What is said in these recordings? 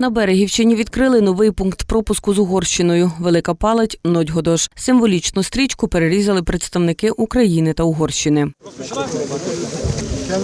На Берегівщині відкрили новий пункт пропуску з Угорщиною. Велика палать Нодьгодош. Символічну стрічку перерізали представники України та Угорщини. Can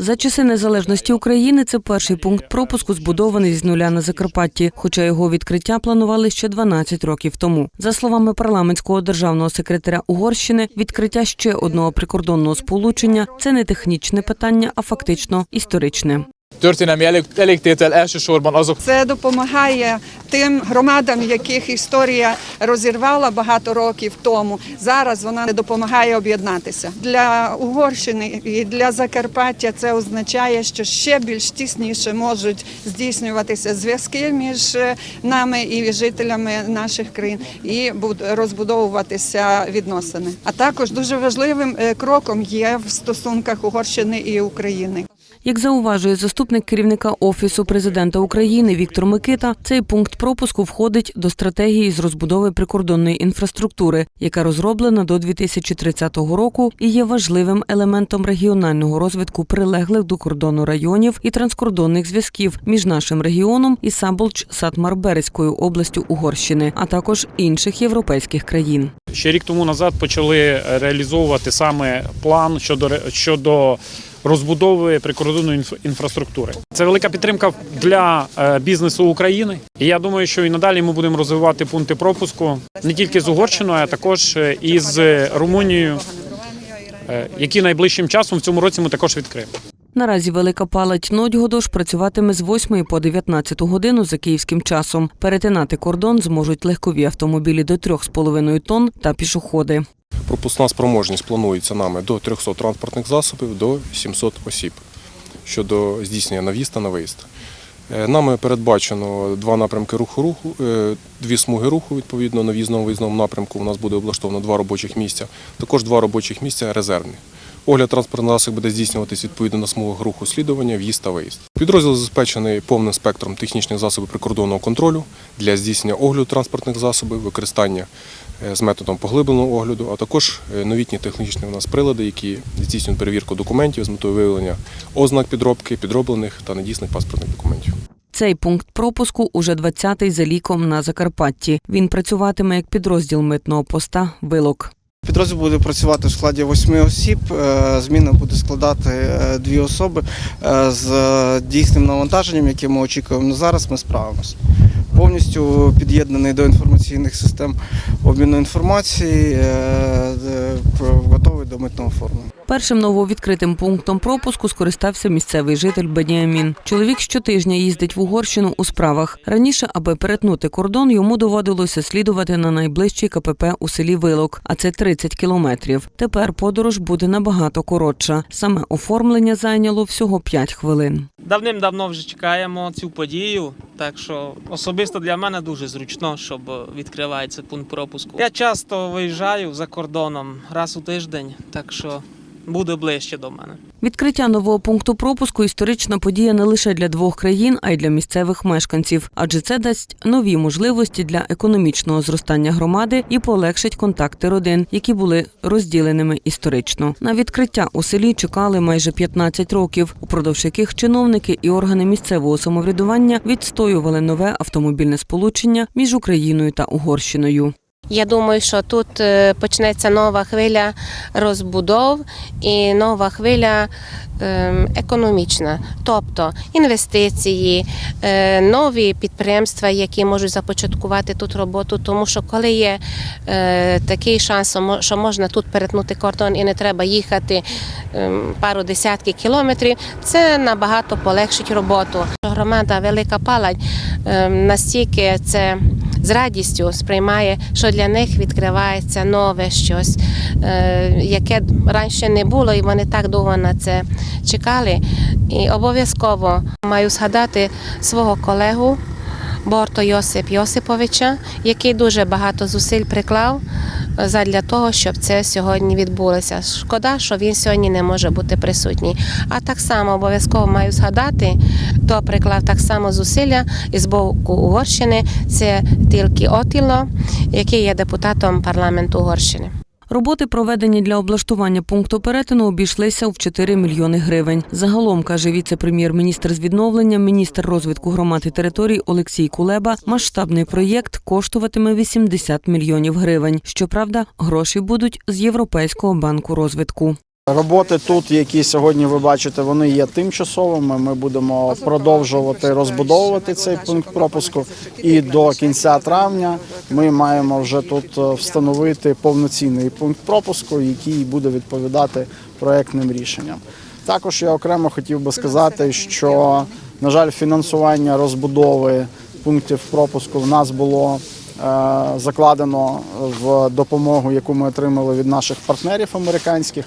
За часи незалежності України це перший пункт пропуску, збудований з нуля на Закарпатті, хоча його відкриття планували ще 12 років тому. За словами парламентського державного секретаря Угорщини, відкриття ще одного прикордонного сполучення це не технічне питання, а фактично історичне. Történelmi elég- elégtétel elsősorban azok Це допомагає тим громадам, яких історія розірвала багато років тому. Зараз вона допомагає об'єднатися для Угорщини і для Закарпаття. Це означає, що ще більш тісніше можуть здійснюватися зв'язки між нами і жителями наших країн, і буд- розбудовуватися відносини. А також дуже важливим е, кроком є в стосунках Угорщини і України. Як зауважує заступник керівника офісу президента України Віктор Микита, цей пункт пропуску входить до стратегії з розбудови прикордонної інфраструктури, яка розроблена до 2030 року і є важливим елементом регіонального розвитку прилеглих до кордону районів і транскордонних зв'язків між нашим регіоном і Саболч Сатмар-Березькою областю Угорщини, а також інших європейських країн. Ще рік тому назад почали реалізовувати саме план щодо щодо розбудови прикордонної інф- інфраструктури. Це велика підтримка для е, бізнесу України. І я думаю, що і надалі ми будемо розвивати пункти пропуску не тільки з Угорщиною, а також е, і з Румунією, е, які найближчим часом в цьому році ми також відкриємо. Наразі велика палать Нодьгодош працюватиме з 8 по 19 годину за київським часом. Перетинати кордон зможуть легкові автомобілі до 3,5 тонн та пішоходи. Пропускна спроможність планується нами до 300 транспортних засобів до 700 осіб щодо здійснення на в'їзд та на виїзд. Е, Нами передбачено два напрямки руху руху, е, дві смуги руху. Відповідно, на в'їзному виїзному напрямку у нас буде облаштовано два робочих місця, також два робочих місця резервні. Огляд транспортного засобу буде здійснюватись відповідно на смугах руху слідування, в'їзд та виїзд. Підрозділ забезпечений повним спектром технічних засобів прикордонного контролю для здійснення огляду транспортних засобів, використання з методом поглибленого огляду, а також е, новітні технічні у нас прилади, які здійснюють перевірку документів з метою виявлення ознак підробки, підроблених та недійсних паспортних документів. Цей пункт пропуску уже 20-й за ліком на Закарпатті. Він працюватиме як підрозділ митного поста Вилок. Підрозділ буде працювати в складі восьми осіб. Е, Зміна буде складати е, дві особи Е, з е, дійсним навантаженням, яке ми очікуємо на зараз. Ми справимося. Повністю під'єднаний до інформаційних систем обміну інформації, е, е, готовий до митного оформлення. Першим нововідкритим пунктом пропуску скористався місцевий житель Беніамін. Чоловік щотижня їздить в Угорщину у справах. Раніше, аби перетнути кордон, йому доводилося слідувати на найближчий КПП у селі Вилок, а це 30 кілометрів. Тепер подорож буде набагато коротша. Саме оформлення зайняло всього 5 хвилин. Давним-давно вже чекаємо цю подію, так що особисто для мене дуже зручно, щоб відкривається пункт пропуску. Я часто виїжджаю за кордоном раз у тиждень, так що буде ближче до мене. Відкриття нового пункту пропуску історична подія не лише для двох країн, а й для місцевих мешканців, адже це дасть нові можливості для економічного зростання громади і полегшить контакти родин, які були розділеними історично. На відкриття у селі чекали майже 15 років, упродовж яких чиновники і органи місцевого самоврядування відстоювали нове автомобільне сполучення між Україною та Угорщиною. Я думаю, що тут е, почнеться нова хвиля розбудов і нова хвиля ем, економічна, тобто інвестиції, е, нові підприємства, які можуть започаткувати тут роботу. Тому що коли є е, такий шанс, що можна тут перетнути кордон і не треба їхати ем, пару десятків кілометрів, це набагато полегшить роботу. Громада Велика Палань ем, настільки це з радістю сприймає, що для них відкривається нове щось, е, яке раніше не було, і вони так довго на це чекали. І обов'язково маю згадати свого колегу Борто Йосип Йосиповича, який дуже багато зусиль приклав е, задля того, щоб це сьогодні відбулося. Шкода, що він сьогодні не може бути присутній. А так само обов'язково маю згадати, хто приклав так само зусилля із боку Угорщини. Це тільки Отіло, який є депутатом парламенту Угорщини. Роботи, проведені для облаштування пункту перетину, обійшлися в 4 мільйони гривень. Загалом, каже віце-прем'єр-міністр з відновлення, міністр розвитку громад і територій Олексій Кулеба, масштабний проєкт коштуватиме 80 мільйонів гривень. Щоправда, гроші будуть з Європейського банку розвитку. Роботи тут, які сьогодні ви бачите, вони є тимчасовими. Ми будемо продовжувати розбудовувати цей пункт пропуску. І до кінця травня ми маємо вже тут е, встановити повноцінний пункт пропуску, який буде відповідати проектним рішенням. Також я окремо хотів би сказати, що на жаль, фінансування розбудови пунктів пропуску в нас було е, закладено в допомогу, яку ми отримали від наших партнерів американських.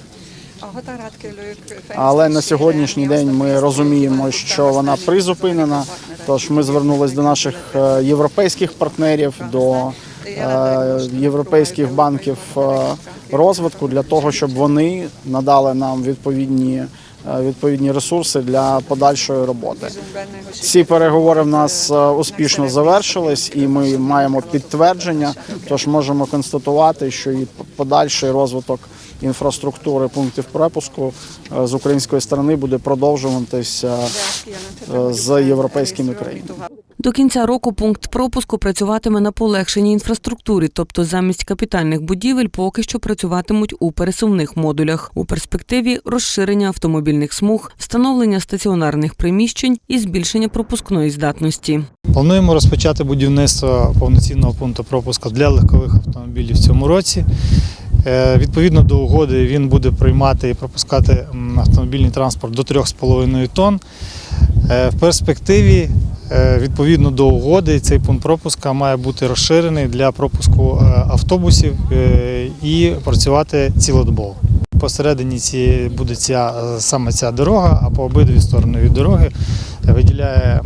Але на сьогоднішній день ми розуміємо, що вона призупинена. Тож ми звернулись до наших е, європейських партнерів, до е, європейських банків е, розвитку для того, щоб вони надали нам відповідні. Е, Відповідні ресурси для подальшої роботи. Ці переговори в нас е, успішно завершились, і ми маємо підтвердження. Тож можемо констатувати, що і подальший розвиток інфраструктури пунктів пропуску е, з української сторони буде продовжуватися з європейськими країнами. До кінця року пункт пропуску працюватиме на полегшеній інфраструктурі, тобто замість капітальних будівель поки що працюватимуть у пересувних модулях. У перспективі розширення автомобільних смуг, встановлення стаціонарних приміщень і збільшення пропускної здатності. Плануємо розпочати будівництво повноцінного пункту пропуску для легкових автомобілів в цьому році. Е, Відповідно до угоди він буде приймати і пропускати автомобільний транспорт до 3,5 тонн. Е, В перспективі, відповідно до угоди, цей пункт пропуска має бути розширений для пропуску е, автобусів е, і працювати цілодобово. Посередині ці буде ця е, саме ця дорога, а по обидві сторони від дороги виділяє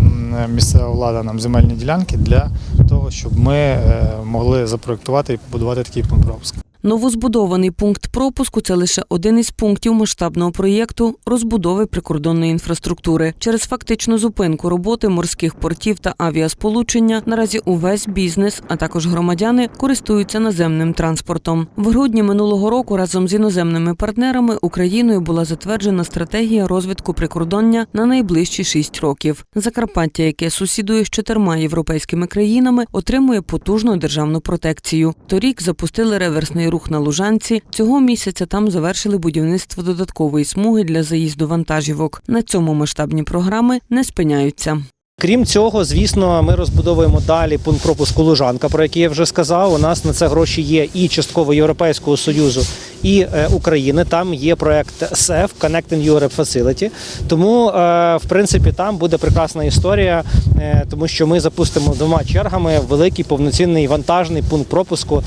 місцева влада нам земельні ділянки для того, щоб ми е, могли запроектувати і побудувати такий пункт пропуску. Новозбудований пункт пропуску це лише один із пунктів масштабного проєкту розбудови прикордонної інфраструктури. Через фактичну зупинку роботи морських портів та авіасполучення наразі увесь бізнес, а також громадяни користуються наземним транспортом. В грудні минулого року разом з іноземними партнерами Україною була затверджена стратегія розвитку прикордоння на найближчі шість років. Закарпаття, яке сусідує з чотирма європейськими країнами, отримує потужну державну протекцію. Торік запустили реверсний рух на Лужанці. Цього місяця там завершили будівництво додаткової смуги для заїзду вантажівок. На цьому масштабні програми не спиняються. Крім цього, звісно, ми розбудовуємо далі пункт пропуску Лужанка, про який я вже сказав. У нас на це гроші є і частково Європейського союзу, і е, України. Там є проект SEF – Connecting Europe Facility. Тому, е, в принципі, там буде прекрасна історія, е, тому що ми запустимо двома чергами великий повноцінний вантажний пункт пропуску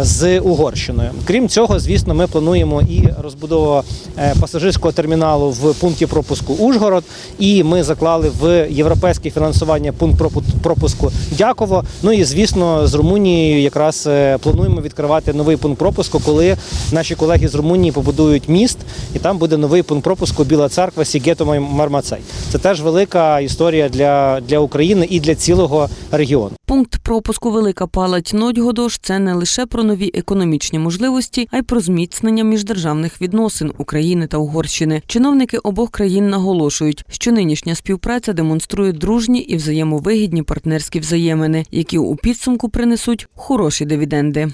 з Угорщиною. Крім цього, звісно, ми плануємо і розбудову пасажирського терміналу в пункті пропуску Ужгород. І ми заклали в європейське фінансування пункт пропу- пропуску Дяково. Ну і звісно, з Румунією якраз е, плануємо відкривати новий пункт пропуску, коли наші колеги з Румунії побудують міст, і там буде новий пункт пропуску Біла Церква Сігето Мармацей. Це теж велика історія для, для України і для цілого регіону. Пункт пропуску Велика Палать Нодьгодош це не лише про нові економічні можливості, а й про зміцнення міждержавних відносин України та Угорщини. Чиновники обох країн наголошують, що нинішня співпраця демонструє дружні і взаємовигідні партнерські взаємини, які у підсумку принесуть хороші дивіденди.